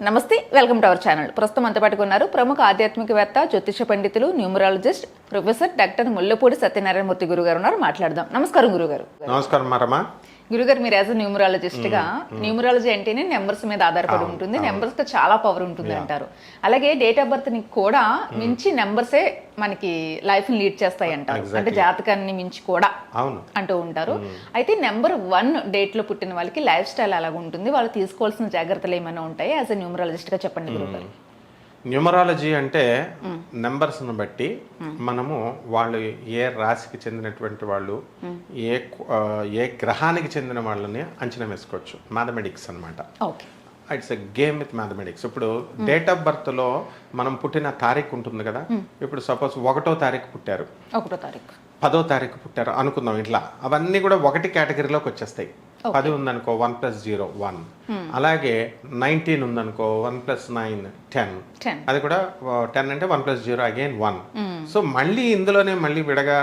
నమస్తే welcome to our channel. ప్రస్తుతం అంత పట్టుకున్నారు ప్రముఖ ఆధ్యాత్మికవేత్త జ్యోతిష పండితులు numerologist professor doctor Mullapudi Satyanarayana Murthy గురుగారు ఉన్నారు. మాట్లాడదాం. నమస్కారం గురుగారు. నమస్కారం మరమా గురుగారు మీరు యాజ్ న్యూమరాలజిస్ట్గా న్యూమరాలజీ అంటేనే నెంబర్స్ మీద ఆధారపడి ఉంటుంది. నెంబర్స్తో చాలా పవర్ ఉంటుంది అంటారు. అలాగే డేట్ ఆఫ్ బర్త్ని కూడా మించి నెంబర్సే మనకి లైఫ్ని లీడ్ చేస్తాయి అంటారు. అంటే జాతకాన్ని మించి కూడా అంటూ ఉంటారు. అయితే నెంబర్ వన్ డేట్లో పుట్టిన వాళ్ళకి లైఫ్ స్టైల్ అలాగ ఉంటుంది వాళ్ళు తీసుకోవాల్సిన జాగ్రత్తలు ఏమైనా ఉంటాయి? యాజ్ ఎ న్యూమరాలజిస్ట్గా చెప్పండి గురుగారు. న్యూమరాలజీ అంటే నెంబర్స్ను బట్టి మనము వాళ్ళు ఏ రాశికి చెందినటువంటి వాళ్ళు ఏ ఏ గ్రహానికి చెందిన వాళ్ళని అంచనా వేసుకోవచ్చు. మ్యాథమెటిక్స్ అన్నమాట. Okay. It's a game with mathematics ఇప్పుడు డేట్ ఆఫ్ బర్త్లో మనం పుట్టిన తారీఖు ఉంటుంది కదా? ఇప్పుడు సపోజ్ ఒకటో తారీఖు పుట్టారు. ఒకటో తారీఖు. పదో తారీఖు పుట్టారు అనుకుందాం ఇట్లా. అవన్నీ కూడా ఒకటి కేటగిరీలోకి వచ్చేస్తాయి. పది ఉందనుకో వన్ ప్లస్ జీరో వన్ అలాగే నైన్టీన్ ఉందనుకో వన్ ప్లస్ నైన్ టెన్ అది కూడా టెన్ అంటే one plus zero again one so మళ్ళీ ఇందులోనే మళ్ళీ విడగా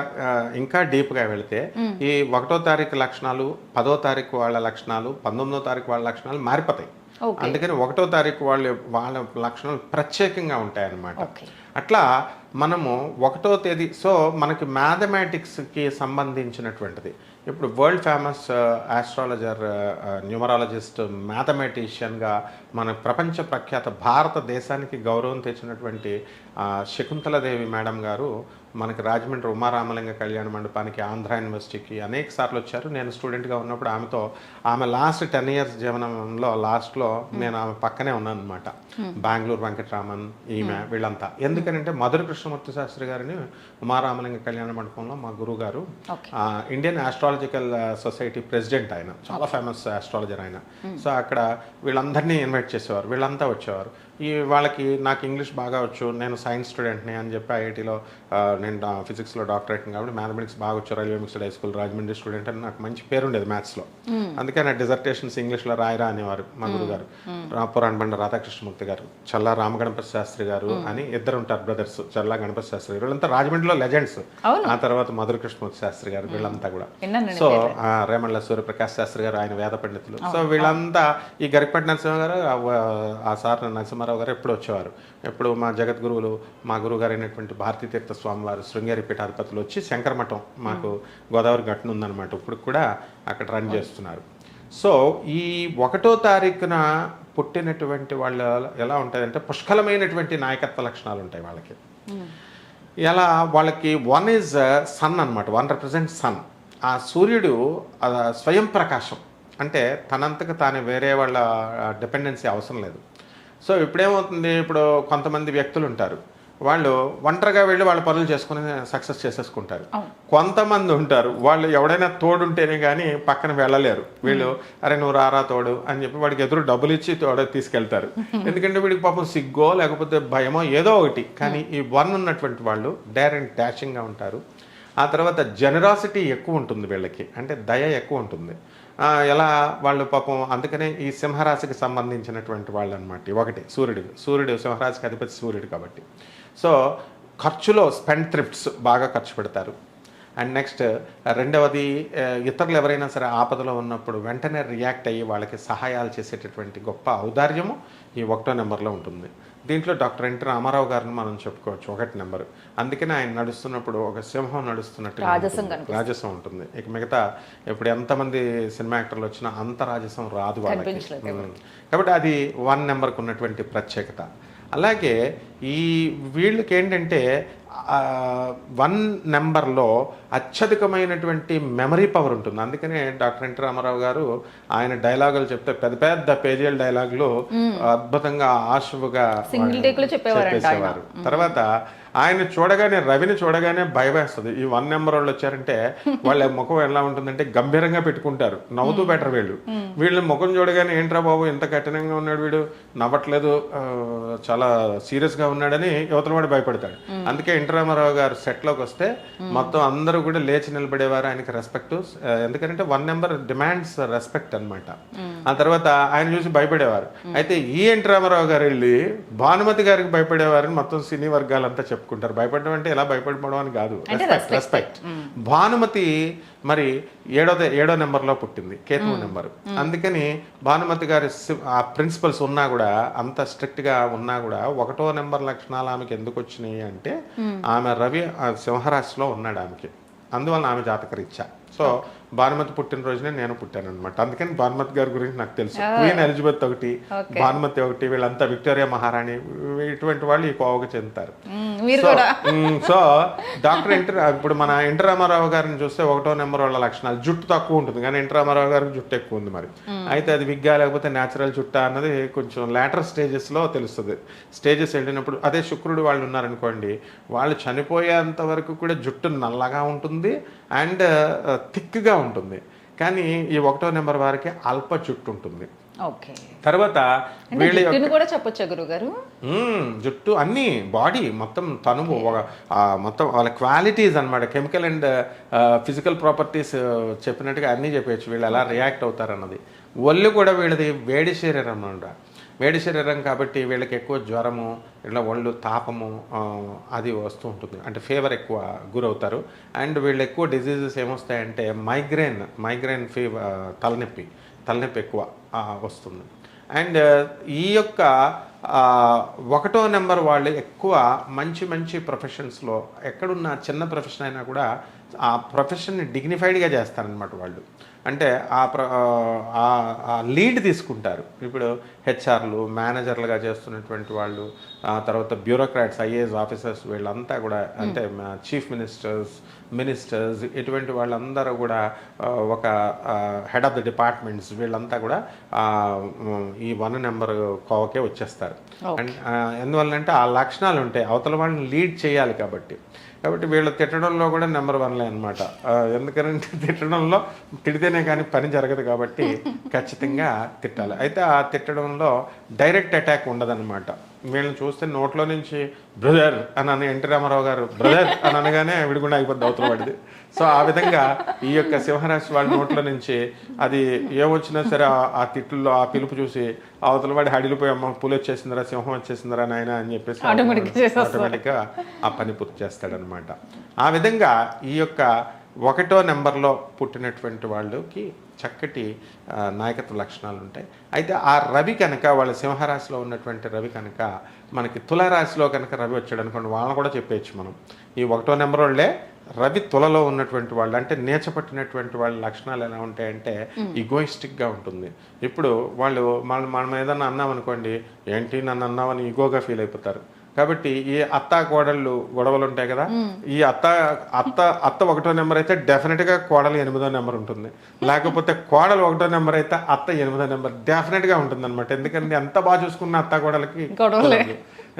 ఇంకా డీప్గా వెళితే ఈ ఒకటో తారీఖు లక్షణాలు పదో తారీఖు వాళ్ళ లక్షణాలు పంతొమ్మిదో తారీఖు వాళ్ళ లక్షణాలు మారిపోతాయి. అందుకని ఒకటో తారీఖు వాళ్ళు వాళ్ళ లక్షణాలు ప్రత్యేకంగా ఉంటాయన్నమాట. అట్లా మనము ఒకటో తేదీ సో మనకి మ్యాథమెటిక్స్కి సంబంధించినటువంటిది. ఇప్పుడు వరల్డ్ ఫేమస్ ఆస్ట్రాలజర్ న్యూమరాలజిస్ట్ మ్యాథమెటిషియన్గా మన ప్రపంచ ప్రఖ్యాత భారతదేశానికి గౌరవం తెచ్చినటువంటి శకుంతలదేవి మేడం గారు మనకి రాజమండ్రి ఉమారామలింగ కళ్యాణ మండపానికి ఆంధ్ర యూనివర్సిటీకి అనేక సార్లు వచ్చారు. నేను స్టూడెంట్గా ఉన్నప్పుడు ఆమెతో ఆమె లాస్ట్ టెన్ ఇయర్స్ జీవనంలో లాస్ట్లో నేను ఆమె పక్కనే ఉన్నాను అనమాట బెంగళూరు వెంకటరామన్ ఈమె వీళ్ళంతా. ఎందుకనంటే మధుర కృష్ణమూర్తి శాస్త్రి గారిని ఉమారామలింగ కళ్యాణ మండపంలో మా గురువు గారు ఇండియన్ ఆస్ట్రాలజికల్ సొసైటీ ప్రెసిడెంట్ ఆయన. చాలా ఫేమస్ ఆస్ట్రాలజర్ ఆయన. సో అక్కడ వీళ్ళందరినీ ఇన్వైట్ చేసేవారు. వీళ్ళంతా వచ్చేవారు. ఈ వాళ్ళకి నాకు ఇంగ్లీష్ బాగా వచ్చు నేను సైన్స్ స్టూడెంట్ని అని చెప్పి ఐఐటీలో నేను ఫిజిక్స్లో డాక్టరేట్ కాబట్టి మ్యాథమెటిక్స్ బాగా వచ్చు railway mixed high school Rajahmundry student అని నాకు మంచి పేరు ఉండేది మ్యాథ్స్లో. అందుకే నా డిజర్టేషన్స్ ఇంగ్లీష్లో రాయరా అనేవారు మా గారు పురాణ బండ రాధాకృష్ణమూర్తి గారు చల్లా రామగణపతి శాస్త్రి గారు అని ఇద్దరు ఉంటారు బ్రదర్స్ చల్లా గణపతి శాస్త్రి గారు. వీళ్ళంతా రాజమండ్రిలో లెజెండ్స్. ఆ తర్వాత మధుర కృష్ణమూర్తి శాస్త్రి గారు వీళ్ళంతా కూడా. సో ఆ, రేమళ్ళ సూర్యప్రకాష్ శాస్త్రి గారు ఆయన వేద పండితులు. సో వీళ్ళంతా ఈ గరికపట్టి నరసింహ గారు ఆ- సార్ నరసింహారావు గారు ఎప్పుడు వచ్చేవారు? ఎప్పుడు మా జగద్గురువులు మా గురువు గారు అయినటువంటి భారతీ తీర్థ స్వామి వారు శృంగేరి పీఠాధిపతులు వచ్చి శంకర మఠం మాకు గోదావరి గట్టున ఉందన్నమాట. ఇప్పుడు కూడా అక్కడ రన్ చేస్తున్నారు. సో ఈ ఒకటో తారీఖున పుట్టినటువంటి వాళ్ళు ఎలా ఉంటుందంటే పుష్కలమైనటువంటి నాయకత్వ లక్షణాలు ఉంటాయి వాళ్ళకి. ఎలా? వాళ్ళకి వన్ ఈజ్ సన్ అన్నమాట. వన్ రిప్రజెంట్ సన్ ఆ సూర్యుడు స్వయం ప్రకాశం అంటే తనంతకు తానే వేరే వాళ్ళ డిపెండెన్సీ అవసరం లేదు. సో ఇప్పుడేమవుతుంది? ఇప్పుడు కొంతమంది వ్యక్తులు ఉంటారు వాళ్ళు ఒంటరిగా వెళ్ళి వాళ్ళ పనులు చేసుకుని సక్సెస్ చేసేసుకుంటారు. కొంతమంది ఉంటారు. వాళ్ళు ఎవడైనా తోడుంటేనే కానీ పక్కన వెళ్ళలేరు. వీళ్ళు అరే నువ్వు రారా తోడు అని చెప్పి వాడికి ఎదురు డబ్బులు ఇచ్చి తోడు తీసుకెళ్తారు. ఎందుకంటే వీడికి పాపం సిగ్గో లేకపోతే భయమో ఏదో ఒకటి. కానీ ఈ వన్ ఉన్నటువంటి వాళ్ళు డైర్ అండ్ డాషింగ్గా ఉంటారు. ఆ తర్వాత జనరాసిటీ ఎక్కువ ఉంటుంది వీళ్ళకి. అంటే దయ ఎక్కువ ఉంటుంది. ఎలా వాళ్ళు పాపం అందుకనే ఈ సింహరాశికి సంబంధించినటువంటి వాళ్ళు అనమాట ఒకటి సూర్యుడు. సూర్యుడు సింహరాశికి అధిపతి సూర్యుడు కాబట్టి. సో ఖర్చులో స్పెండ్ థ్రిఫ్ట్స్ బాగా ఖర్చు పెడతారు. అండ్ నెక్స్ట్ రెండవది ఇతరులు ఎవరైనా సరే ఆపదలో ఉన్నప్పుడు వెంటనే రియాక్ట్ అయ్యి వాళ్ళకి సహాయాలు చేసేటటువంటి గొప్ప ఔదార్యము ఈ ఒకటో నెంబర్లో ఉంటుంది. దీంట్లో డాక్టర్ ఎన్టీ రామారావు గారిని మనం చెప్పుకోవచ్చు ఒకటి నెంబర్. అందుకనే ఆయన నడుస్తున్నప్పుడు ఒక సింహం నడుస్తున్నట్టు రాజసం రాజసం ఉంటుంది. ఇక మిగతా ఇప్పుడు ఎంతమంది సినిమా యాక్టర్లు వచ్చినా అంత రాజసం రాదు వాళ్ళకి. కాబట్టి అది వన్ నెంబర్కి ఉన్నటువంటి ప్రత్యేకత. అలాగే ఈ వీళ్ళకి ఏంటంటే వన్ నెంబర్లో అత్యధికమైనటువంటి మెమరీ పవర్ ఉంటుంది. అందుకనే డాక్టర్ ఎన్టీ రామారావు గారు ఆయన డైలాగులు చెప్తే పెద్ద పెద్ద పేజీల డైలాగులు అద్భుతంగా ఆశువుగా. చెప్పేసేవారు. తర్వాత ఆయన చూడగానే రవిని చూడగానే భయం వేస్తుంది. ఈ వన్ నెంబర్ వాళ్ళు వచ్చారంటే వాళ్ళ ముఖం ఎలా ఉంటుందంటే గంభీరంగా పెట్టుకుంటారు. నవ్వుతూ బెటర్ వీళ్ళు. వీళ్ళ ముఖం చూడగానే ఏంట్రా బాబు ఎంత కఠినంగా ఉన్నాడు వీడు? నవ్వట్లేదు. చాలా సీరియస్గా ఉన్నాడని యువతల వాడు భయపడతాడు అందుకే ఎన్టీ రామారావు గారు సెట్లోకి వస్తే మొత్తం అందరూ కూడా లేచి నిలబడేవారు ఆయనకి రెస్పెక్ట్ ఎందుకంటే వన్ నెంబర్ డిమాండ్స్ రెస్పెక్ట్ అన్నమాట. ఆ తర్వాత ఆయన చూసి భయపడేవారు. అయితే ఈ ఎన్టీ రామారావు గారు వెళ్ళి భానుమతి గారికి భయపడేవారని మొత్తం సినీ వర్గాలంతా చెప్పుకుంటారు. భయపడడం అంటే ఎలా భయపడడం అని కాదు. రెస్పెక్ట్ రెస్పెక్ట్ భానుమతి మరి ఏడో ఏడో నెంబర్లో పుట్టింది. కేతువు నెంబర్. అందుకని భానుమతి గారి ఆ ప్రిన్సిపల్స్ ఉన్నా కూడా అంత స్ట్రిక్ట్గా ఉన్నా కూడా ఒకటో నెంబర్ లక్షణాలు ఆమెకి ఎందుకు వచ్చినాయి అంటే ఆమె రవి సింహరాశిలో ఉన్నాడు ఆమెకి. అందువల్ల ఆమె జాతకరీత్యా. సో భానుమతి పుట్టినరోజునే నేను పుట్టాను అనమాట అందుకని భానుమతి గారి గురించి నాకు తెలుసు. క్వీన్ ఎలిజబెత్ ఒకటి. భానుమతి ఒకటి వీళ్ళంతా విక్టోరియా మహారాణి ఇటువంటి వాళ్ళు ఈ కోవకు చెందుతారు. సో డాక్టర్ ఎన్టీ ఇప్పుడు మన ఎన్టీ రామారావు గారిని చూస్తే ఒకటో నెంబర్ వాళ్ళ లక్షణాలు జుట్టు తక్కువ ఉంటుంది కానీ ఎన్టీ రామారావు గారికి జుట్టు ఎక్కువ ఉంది మరి. అయితే అది విగ్గా లేకపోతే న్యాచురల్ జుట్ట అన్నది కొంచెం లేటర్ స్టేజెస్లో తెలుస్తుంది. స్టేజెస్ వెళ్ళినప్పుడు అదే శుక్రుడు వాళ్ళు ఉన్నారనుకోండి వాళ్ళు చనిపోయేంత వరకు కూడా జుట్టు నల్లగా ఉంటుంది అండ్ థిక్గా ఉంటుంది. కానీ ఈ ఒకటో నెంబర్ వారికి అల్ప జుట్టు ఉంటుంది. తర్వాత వీళ్ళ కూడా చెప్పొచ్చా గురుగారు. జుట్టు అన్ని బాడీ మొత్తం తనువు మొత్తం వాళ్ళ క్వాలిటీస్ అన్నమాట. కెమికల్ అండ్ ఫిజికల్ ప్రాపర్టీస్ చెప్పినట్టుగా అన్నీ చెప్పచ్చు. వీళ్ళు ఎలా రియాక్ట్ అవుతారు అన్నది ఒళ్ళు కూడా వీళ్ళది వేడి శరీరం అన్నమాట. వేడి శరీరం కాబట్టి వీళ్ళకి ఎక్కువ జ్వరము ఇట్లా ఒళ్ళు తాపము అది వస్తూ ఉంటుంది. అంటే ఫీవర్ ఎక్కువ గురవుతారు. అండ్ వీళ్ళు ఎక్కువ డిసీజెస్ ఏమొస్తాయంటే మైగ్రేన్ మైగ్రేన్ ఫీవర్ తలనొప్పి తలనొప్పి ఎక్కువ వస్తుంది. అండ్ ఈ యొక్క ఒకటో నెంబర్ వాళ్ళు ఎక్కువ మంచి మంచి ప్రొఫెషన్స్లో ఎక్కడున్న చిన్న ప్రొఫెషన్ అయినా కూడా ఆ ప్రొఫెషన్ని డిగ్నిఫైడ్గా చేస్తారనమాట వాళ్ళు. అంటే ఆ ప్ర ఆ లీడ్ తీసుకుంటారు. ఇప్పుడు హెచ్ఆర్లు మేనేజర్లుగా చేస్తున్నటువంటి వాళ్ళు ఆ తర్వాత బ్యూరోక్రాట్స్ ఐఏఎస్ ఆఫీసర్స్ వీళ్ళంతా కూడా అంటే చీఫ్ మినిస్టర్స్ మినిస్టర్స్ ఇటువంటి వాళ్ళందరూ కూడా ఒక హెడ్ ఆఫ్ ద డిపార్ట్మెంట్స్ వీళ్ళంతా కూడా ఈ వన్ నెంబర్ కోవకే వచ్చేస్తారు. అండ్ ఎందువల్లంటే ఆ లక్షణాలు ఉంటాయి. అవతల వాళ్ళని లీడ్ చేయాలి కాబట్టి. కాబట్టి వీళ్ళు తిట్టడంలో కూడా నెంబర్ వన్లే అనమాట ఎందుకంటే తిట్టడంలో తిడితేనే కానీ పని జరగదు కాబట్టి ఖచ్చితంగా తిట్టాలి. అయితే ఆ తిట్టడంలో డైరెక్ట్ అటాక్ ఉండదన్నమాట. వీళ్ళని చూస్తే నోట్లో నుంచి బ్రదర్ అని అని ఎన్టీ రామారావు గారు బ్రదర్ అని అనగానే విడిగుండా అయిపోద్ది అవతల పడింది సో ఆ విధంగా ఈ యొక్క సింహరాశి వాళ్ళ నోట్లో నుంచి అది ఏమొచ్చినా సరే ఆ- తిట్టుల్లో ఆ పిలుపు చూసి అవతల వాడి హడిలిపోయి అమ్మ పులి వచ్చేసిందిరా సింహం వచ్చేసిందిరా నాయన అని చెప్పేసి. ఆటోమేటిక్గా ఆ పని పూర్తి చేస్తాడనమాట ఆ విధంగా ఈ యొక్క ఒకటో నెంబర్లో పుట్టినటువంటి వాళ్ళకి చక్కటి నాయకత్వ లక్షణాలు ఉంటాయి. అయితే ఆ రవి కనుక వాళ్ళ సింహరాశిలో ఉన్నటువంటి రవి కనుక మనకి తులారాశిలో కనుక రవి వచ్చాడు అనుకోండి వాళ్ళని కూడా చెప్పేయచ్చు మనం. ఈ ఒకటో నెంబర్ వాళ్ళే రవి తులలో ఉన్నటువంటి వాళ్ళు అంటే నేచపట్టినటువంటి వాళ్ళ లక్షణాలు ఎలా ఉంటాయంటే ఈగోయిస్టిక్గా ఉంటుంది. ఇప్పుడు వాళ్ళు మనం మనం ఏదన్నా అన్నాం అనుకోండి ఏంటి నన్ను అన్నావని ఈగోగా ఫీల్ అయిపోతారు. కాబట్టి ఈ అత్త కోడళ్ళు గొడవలు ఉంటాయి కదా ఈ అత్త అత్త అత్త ఒకటో నెంబర్ అయితే డెఫినెట్గా కోడలు ఎనిమిదో నెంబర్ ఉంటుంది. లేకపోతే కోడలు ఒకటో నెంబర్ అయితే అత్త ఎనిమిదో నెంబర్ డెఫినెట్గా ఉంటుంది అనమాట ఎందుకంటే ఎంత బాగా చూసుకున్న అత్త కోడలకి.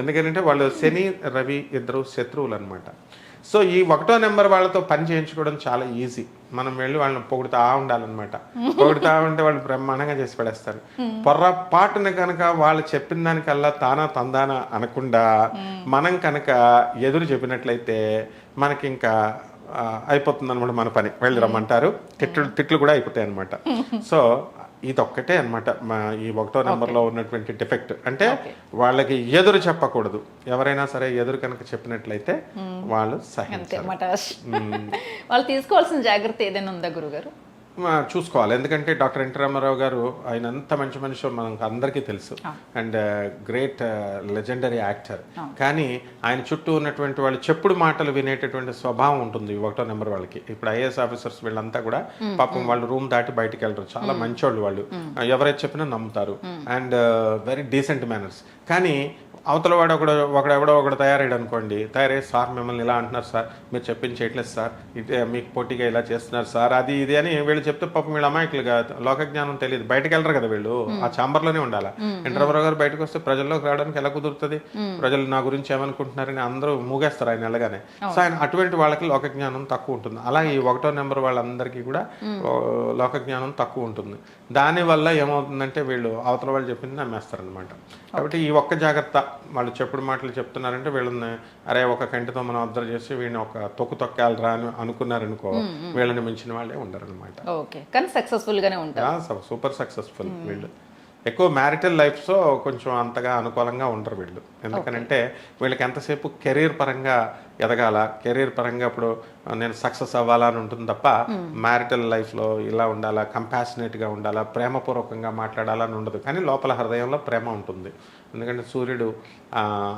ఎందుకంటే వాళ్ళు శని రవి ఇద్దరు శత్రువులు అనమాట సో ఈ ఒకటో నెంబర్ వాళ్ళతో పని చేయించుకోవడం చాలా ఈజీ. మనం వెళ్ళి వాళ్ళని పొగుడుతా ఉండాలన్నమాట. పొగుడుతా ఉంటే వాళ్ళు బ్రహ్మాండంగా చేసి పడేస్తారు. పొర్రపాటున కనుక వాళ్ళు చెప్పిన దానికల్లా తానా తందానా అనకుండా మనం కనుక ఎదురు చెప్పినట్లయితే మనకి ఇంకా అయిపోతుంది అనమాట మన పని. వెళ్ళి రమ్మంటారు. తిట్లు తిట్లు కూడా అయిపోతాయి అనమాట సో ఇదొక్కటే అనమాట మా ఈ ఒకటో నెంబర్లో ఉన్నటువంటి డిఫెక్ట్. అంటే వాళ్ళకి ఎదురు చెప్పకూడదు. ఎవరైనా సరే ఎదురు కనుక చెప్పినట్లయితే వాళ్ళు సహించారు. వాళ్ళు తీసుకోవాల్సిన జాగ్రత్త ఏదైనా ఉందా గురుగారు? చూసుకోవాలి. ఎందుకంటే డాక్టర్ ఎన్టీ రామారావు గారు ఆయన ఎంత మంచి మనిషి మనకు అందరికీ తెలుసు. And great legendary actor. కానీ ఆయన చుట్టూ ఉన్నటువంటి వాళ్ళు చెప్పుడు మాటలు వినేటటువంటి స్వభావం ఉంటుంది ఒకటో నెంబర్ వాళ్ళకి. ఇప్పుడు ఐఏఎస్ ఆఫీసర్స్ వీళ్ళంతా కూడా పాపం వాళ్ళు రూమ్ దాటి బయటికి వెళ్ళరు. చాలా మంచోళ్ళు వాళ్ళు. ఎవరైతే చెప్పినా నమ్ముతారు. అండ్ వెరీ డీసెంట్ మేనర్స్ కానీ అవతల వాడు ఒకడు ఒకడెవడో ఒకడు తయారయ్యాడు అనుకోండి తయారై సార్ మిమ్మల్ని ఇలా అంటున్నారు సార్ మీరు చెప్పింది చేయట్లేదు సార్ ఇదే మీకు పోటీగా ఇలా చేస్తున్నారు సార్ అది ఇది అని వీళ్ళు చెప్తే పాపం వీళ్ళు అమాయకులుగా లోక జ్ఞానం తెలియదు. బయటకు వెళ్ళరు కదా వీళ్ళు. ఆ చాంబర్లోనే ఉండాలి? ఇంటర్వరావు గారు బయటకు వస్తే ప్రజల్లోకి రావడానికి ఎలా కుదురుతుంది? ప్రజలు నా గురించి ఏమనుకుంటున్నారని అందరూ మూగేస్తారు ఆయన వెళ్ళగానే సో ఆయన అటువంటి వాళ్ళకి లోక జ్ఞానం తక్కువ ఉంటుంది. అలాగే ఈ ఒకటో నెంబర్ వాళ్ళందరికీ కూడా ఓ, లోక జ్ఞానం తక్కువ ఉంటుంది. దానివల్ల ఏమవుతుందంటే వీళ్ళు అవతల వాళ్ళు చెప్పింది నమ్మేస్తారనమాట కాబట్టి ఈ ఒక్క జాగ్రత్త వాళ్ళు చెప్పుడు మాటలు చెప్తున్నారంటే వీళ్ళని అరే ఒక కంటితో మనం అబ్జర్వ్ చేసి వీళ్ళని ఒక తొక్కు తొక్కాలి రా అని అనుకున్నారనుకో వీళ్ళని మించిన వాళ్ళే ఉండరనమాట ఓకే. కానీ సక్సెస్ఫుల్ గానే ఉంటారు సూపర్ సక్సెస్ఫుల్ వీళ్ళు. ఎక్కువ మ్యారిటల్ లైఫ్లో కొంచెం అంతగా అనుకూలంగా ఉండరు వీళ్ళు. ఎందుకనంటే వీళ్ళకి ఎంతసేపు కెరీర్ పరంగా ఎదగాల. కెరీర్ పరంగా ఇప్పుడు నేను సక్సెస్ అవ్వాలా అని ఉంటుంది తప్ప మ్యారిటల్ లైఫ్లో ఇలా ఉండాలా కంపాషనేట్గా ఉండాలా ప్రేమపూర్వకంగా మాట్లాడాలని ఉండదు. కానీ లోపల హృదయంలో ప్రేమ ఉంటుంది. ఎందుకంటే సూర్యుడు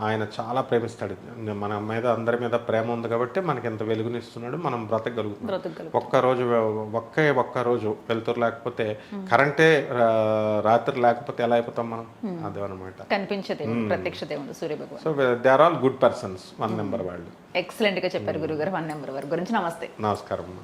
ఆయన చాలా ప్రేమిస్తాడు. మన మీద అందరి మీద ప్రేమ ఉంది కాబట్టి మనకి ఎంత వెలుగునిస్తున్నాడు మనం బ్రతకగలుగుతున్నాం. బ్రతకగలం ఒక్క రోజు ఒక్కే ఒక్క రోజు వెళ్తురు లేకపోతే కరెంటే రాత్రి లేకపోతే ఎలా అయిపోతాం మనం? అదే అనమాట ప్రత్యక్ష దేవుడు Surya Bhagavan so they are all good persons one number వాళ్ళు. ఎక్సలెంట్గా చెప్పారు గురుగారు. వన్ నెంబర్ వారి గురించి నమస్తే. నమస్కారం.